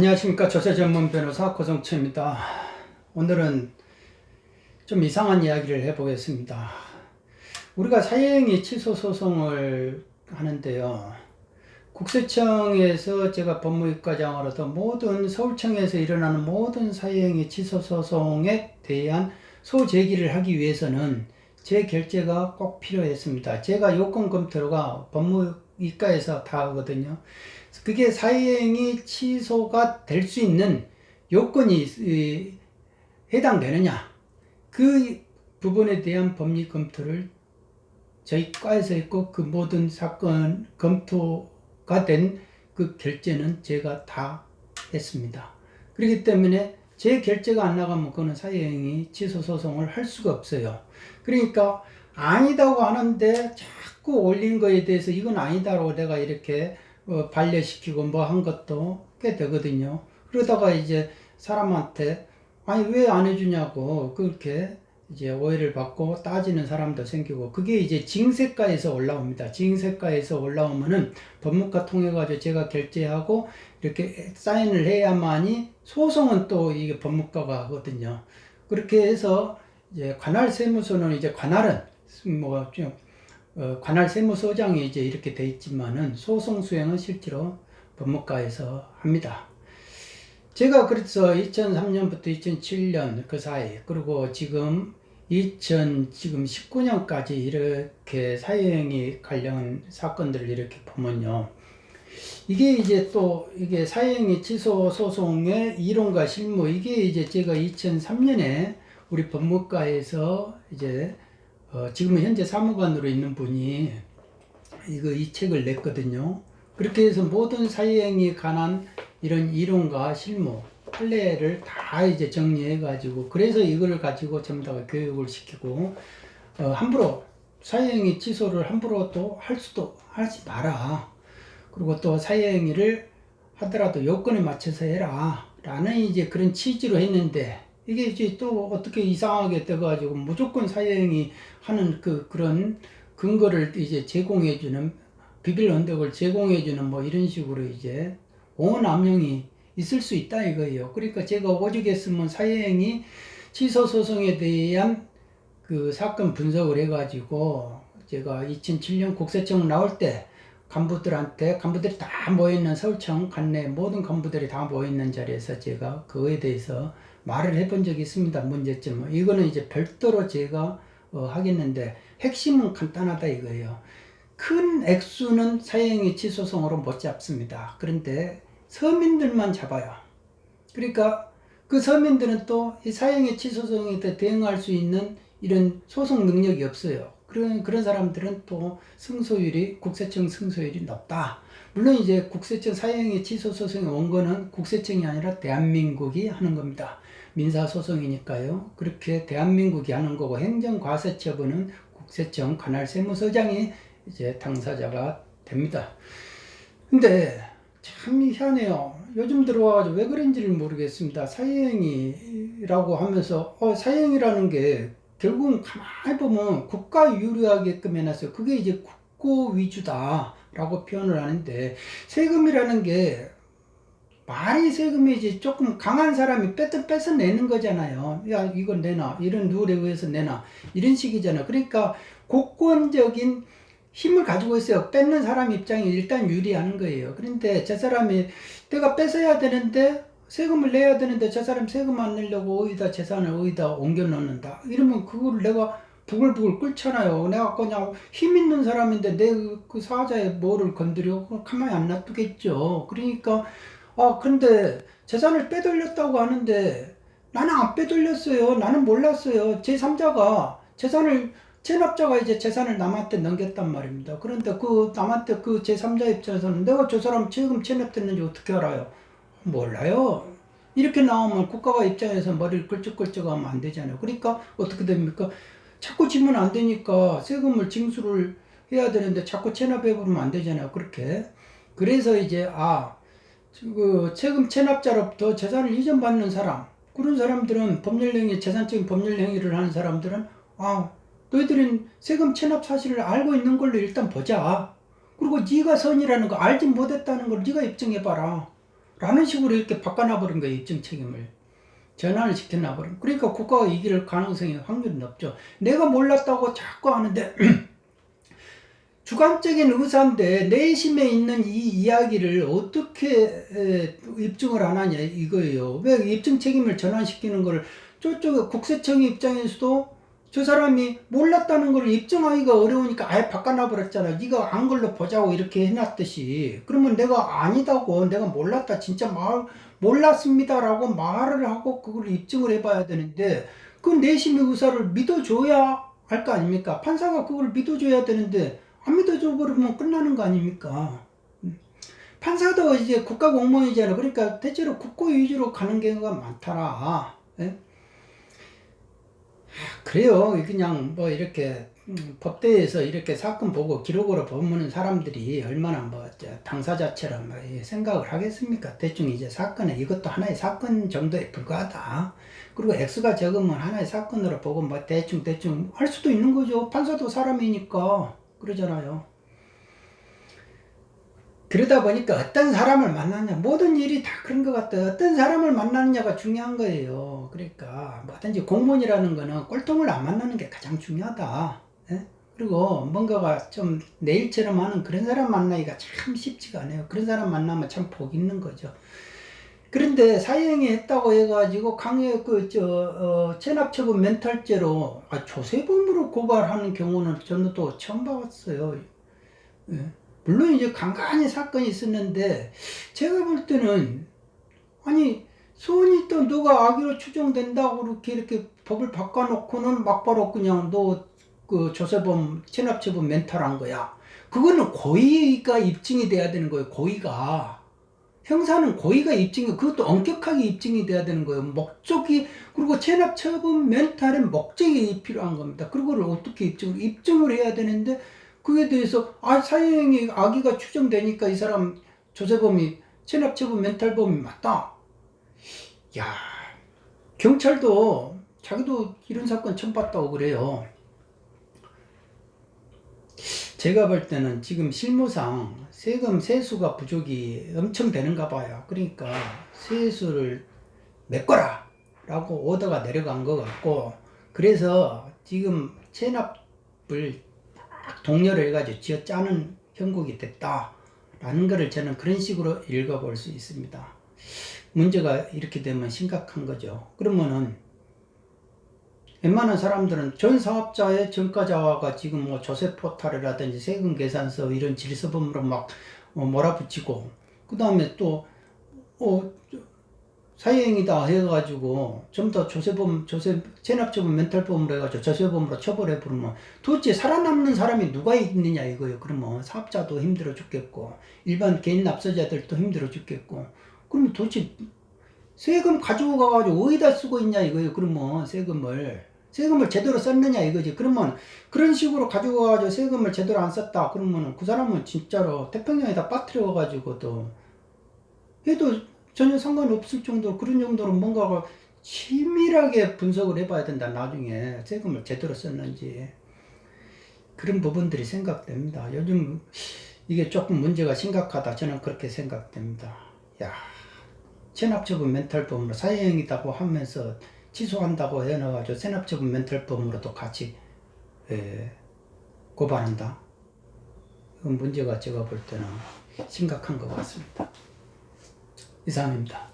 안녕하십니까 조세 전문 변호사 고성채입니다. 오늘은 좀 이상한 이야기를 해보겠습니다. 우리가 사행위 취소 소송을 하는데요. 국세청에서 제가 법무과장으로서 모든 서울청에서 일어나는 모든 사행위 취소 소송에 대한 소제기를 하기 위해서는 제 결재가 꼭 필요했습니다. 제가 요건 검토가 법무 이과에서 다 하거든요. 그게 사행이 취소가 될 수 있는 요건이 이, 해당되느냐 그 부분에 대한 법리 검토를 저희 과에서 했고 그 모든 사건 검토가 된 그 결제는 제가 다 했습니다. 그렇기 때문에 제 결제가 안 나가면 그거는 사회행위 취소 소송을 할 수가 없어요. 그러니까 아니다고 하는데 자꾸 올린 거에 대해서 이건 아니다라고 내가 이렇게 어, 반려시키고 뭐 한 것도 꽤 되거든요. 그러다가 이제 사람한테 아니 왜 안 해주냐고 그렇게 이제 오해를 받고 따지는 사람도 생기고 그게 이제 징세가에서 올라옵니다. 징세가에서 올라오면은 법무과 통해 가지고 제가 결제하고 이렇게 사인을 해야만이 소송은 또 이게 법무과가 하거든요. 그렇게 해서 이제 관할 세무서는 이제 관할은 뭐좀 어, 관할 세무서장이 이제 이렇게 돼 있지만은 소송 수행은 실제로 법무과에서 합니다. 제가 그래서 2003년부터 2007년 그 사이 그리고 지금 2000 지금 19년까지 이렇게 사회행위 관련 사건들을 이렇게 보면요. 이게 이제 또 이게 사회행위 취소 소송의 이론과 실무 이게 이제 제가 2003년에 우리 법무과에서 이제 어 지금은 현재 사무관으로 있는 분이 이거 이 책을 냈거든요. 그렇게 해서 모든 사회행위에 관한 이런 이론과 실무 판례를 다 이제 정리해 가지고 그래서 이걸 가지고 전부 다 교육을 시키고 어, 함부로 사회행위 취소를 함부로 또 할 수도 하지 마라. 그리고 또 사회행위를 하더라도 요건에 맞춰서 해라. 라는 이제 그런 취지로 했는데 이게 이제 또 어떻게 이상하게 돼가지고 무조건 사회행위 하는 그 그런 근거를 이제 제공해주는 비빌 언덕을 제공해주는 뭐 이런 식으로 이제 오남용이 있을 수 있다 이거예요. 그러니까 제가 오죽했으면 사회행위 취소 소송에 대한 그 사건 분석을 해가지고 제가 2007년 국세청 나올 때 간부들한테 간부들이 다 모여있는 서울청 관내 모든 간부들이 다 모여있는 자리에서 제가 그거에 대해서 말을 해본 적이 있습니다. 문제점은 이거는 이제 별도로 제가 어, 하겠는데 핵심은 간단하다 이거예요. 큰 액수는 사행위 취소송으로 못 잡습니다. 그런데 서민들만 잡아요. 그러니까 그 서민들은 또 이 사행위 취소송에 대응할 수 있는 이런 소송 능력이 없어요. 그런 그런 사람들은 또 승소율이 국세청 승소율이 높다. 물론 이제 국세청 사행위 취소 소송의 원고는 국세청이 아니라 대한민국이 하는 겁니다. 민사 소송이니까요. 그렇게 대한민국이 하는 거고 행정과세처분은 국세청 관할 세무서장이 이제 당사자가 됩니다. 근데 참 희한해요. 요즘 들어와가지고 왜 그런지를 모르겠습니다. 사회행위라고 하면서 어, 사회행위라는 게 결국은 가만히 보면 국가 유리하게끔 해놨어요. 그게 이제 국고 위주다라고 표현을 하는데 세금이라는 게 말이 세금이지 조금 강한 사람이 뺏어 뺏어 내는 거잖아요. 야 이건 내놔 이런 룰에 의해서 내놔 이런 식이잖아요. 그러니까 공권적인 힘을 가지고 있어요. 뺏는 사람 입장이 일단 유리하는 거예요. 그런데 저 사람이 내가 뺏어야 되는데 세금을 내야 되는데 저 사람 세금 안 내려고 어디다 재산을 어디다 옮겨 놓는다. 이러면 그거를 내가 부글부글 끓잖아요. 내가 그냥 힘 있는 사람인데 내 그 사자의 뭐를 건드려? 가만히 안 놔두겠죠. 그러니까 아 근데 재산을 빼돌렸다고 하는데 나는 안 빼돌렸어요. 나는 몰랐어요. 제3자가 재산을 체납자가 이제 재산을 남한테 넘겼단 말입니다. 그런데 그 남한테 그 제3자 입장에서는 내가 저 사람 지금 체납됐는지 어떻게 알아요? 몰라요. 이렇게 나오면 국가가 입장에서 머리를 끌적끌적하면 안 되잖아요. 그러니까 어떻게 됩니까? 자꾸 지면 안 되니까 세금을 징수를 해야 되는데 자꾸 체납해버리면 안 되잖아요. 그렇게. 그래서 이제 아, 그 세금 체납자로부터 재산을 이전받는 사람 그런 사람들은 법률행위 재산적인 법률행위를 하는 사람들은 아 너희들은 세금 체납 사실을 알고 있는 걸로 일단 보자. 그리고 네가 선이라는 거 알지 못했다는 걸 네가 입증해봐라. 라는 식으로 이렇게 바꿔놔버린 거예요, 입증 책임을. 전환을 시켜놔버린. 그러니까 국가가 이길 가능성이 확률이 높죠. 내가 몰랐다고 자꾸 하는데, 주관적인 의사인데 내심에 있는 이 이야기를 어떻게 에, 입증을 안 하냐 이거예요. 왜 입증 책임을 전환시키는 거를 저쪽 국세청 입장에서도 저 사람이 몰랐다는 걸 입증하기가 어려우니까 아예 바꿔놔버렸잖아. 네가 안 걸로 보자고 이렇게 해놨듯이. 그러면 내가 아니다고 내가 몰랐다 진짜 말 몰랐습니다라고 말을 하고 그걸 입증을 해봐야 되는데 그 내심의 의사를 믿어줘야 할 거 아닙니까? 판사가 그걸 믿어줘야 되는데 안 믿어줘 버리면 끝나는 거 아닙니까? 음. 판사도 이제 국가 공무원이잖아. 그러니까 대체로 국고 위주로 가는 경우가 많더라. 예? 그래요. 그냥 뭐 이렇게 음, 법대에서 이렇게 사건 보고 기록으로 보면 사람들이 얼마나 뭐저 당사자처럼 뭐이 생각을 하겠습니까? 대충 이제 사건에 이것도 하나의 사건 정도에 불과하다. 그리고 액수가 적으면 하나의 사건으로 보고 뭐 대충 대충 할 수도 있는 거죠. 판사도 사람이니까 그러잖아요. 그러다 보니까 어떤 사람을 만나냐. 모든 일이 다 그런 것 같아요. 어떤 사람을 만나느냐가 중요한 거예요. 그러니까 뭐든지 공무원이라는 거는 꼴통을 안 만나는 게 가장 중요하다. 예? 그리고 뭔가가 좀 내일처럼 하는 그런 사람 만나기가 참 쉽지가 않아요. 그런 사람 만나면 참 복 있는 거죠. 그런데 사형이 했다고 해가지고 강요 그저 어, 체납처분 멘탈죄로 아, 조세범으로 고발하는 경우는 저는 또 처음 봐봤어요. 예. 물론 이제 간간히 사건이 있었는데 제가 볼 때는 아니 소원이 또 누가 악의로 추정된다고 이렇게 이렇게 법을 바꿔놓고는 막바로 그냥 너 그 조세범 체납처분 멘탈한 거야. 그거는 고의가 입증이 돼야 되는 거예요. 고의가 형사는 고의가 입증이 그것도 엄격하게 입증이 돼야 되는 거예요. 목적이 그리고 체납처분 멘탈은 목적이 필요한 겁니다. 그거를 어떻게 입증을 입증을 해야 되는데 그에 대해서 아 사형이 악의가 추정되니까 이 사람 조세범이 체납처분 멘탈범이 맞다. 야 경찰도 자기도 이런 사건 처음 봤다고 그래요. 제가 볼 때는 지금 실무상 세금 세수가 부족이 엄청 되는가 봐요. 그러니까 세수를 메꿔라 라고 오더가 내려간 것 같고 그래서 지금 체납을 동료를 해가지고 쥐어 짜는 형국이 됐다 라는 것을 저는 그런 식으로 읽어볼 수 있습니다. 문제가 이렇게 되면 심각한 거죠. 그러면은 웬만한 사람들은 전 사업자의 전과자가 지금 뭐 조세 포탈이라든지 세금 계산서 이런 질서범으로 막 어, 몰아붙이고 그 다음에 또 어, 사회행위다 해가지고 좀더 조세범, 조세, 체납처분 멘탈범으로 해가지고 조세범으로 처벌해 부르면 도대체 살아남는 사람이 누가 있느냐 이거예요. 그러면 사업자도 힘들어 죽겠고 일반 개인 납세자들도 힘들어 죽겠고 그러면 도대체 세금 가지고 가가지고 어디다 쓰고 있냐 이거예요. 그러면 세금을 세금을 제대로 썼느냐 이거지. 그러면 그런 식으로 가지고 가가지고 세금을 제대로 안 썼다. 그러면 그 사람은 진짜로 태평양에다 빠뜨려 가지고도 해도 전혀 상관없을 정도로 그런 정도로 뭔가가 치밀하게 분석을 해봐야 된다. 나중에 세금을 제대로 썼는지 그런 부분들이 생각됩니다. 요즘 이게 조금 문제가 심각하다. 저는 그렇게 생각됩니다. 야, 체납처분 멘탈범으로 사형이다고 하면서 취소한다고 해놔가지고 체납처분 멘탈범으로도 같이 에, 고발한다. 문제가 제가 볼 때는 심각한 것 같습니다. 이상입니다.